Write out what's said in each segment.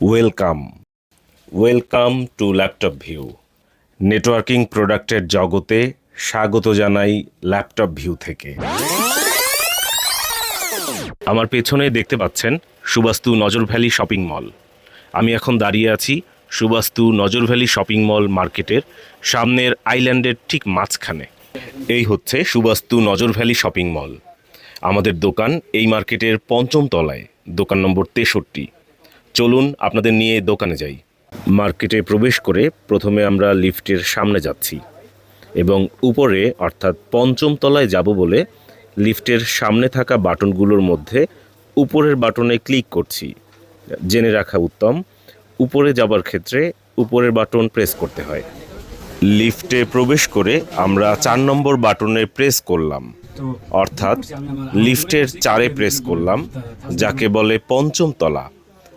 Welcome welcome to laptop view networking প্রোডাক্টের জগতে স্বাগত জানাই ল্যাপটপ ভিউ থেকে। আমার পেছনে দেখতে পাচ্ছেন সুবাস্তু নজর ভ্যালি শপিং মল। আমি এখন দাঁড়িয়ে আছি সুবাস্তু নজর ভ্যালি শপিং মল মার্কেটের সামনের আইল্যান্ডের ঠিক মাঝখানে। এই হচ্ছে সুবাস্তু নজর ভ্যালি শপিং মল। আমাদের দোকান এই মার্কেটের পঞ্চম তলায়, দোকান নম্বর তেষট্টি। চলুন আপনাদের নিয়ে দোকানে যাই। মার্কেটে প্রবেশ করে প্রথমে আমরা লিফটের সামনে যাচ্ছি এবং উপরে, অর্থাৎ পঞ্চম তলায় যাব বলে লিফটের সামনে থাকা বাটনগুলোর মধ্যে উপরের বাটনে ক্লিক করছি। জেনে রাখা উত্তম, উপরে যাবার ক্ষেত্রে উপরের বাটন প্রেস করতে হয়। লিফটে প্রবেশ করে আমরা চার নম্বর বাটনে প্রেস করলাম। অর্থাৎ লিফটের চারে প্রেস করলাম, যাকে বলে পঞ্চম তলা।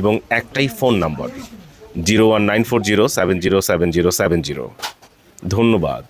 এবং একটাই phone number. Zero one nine four zero seven zero seven zero seven zero. ধন্যবাদ।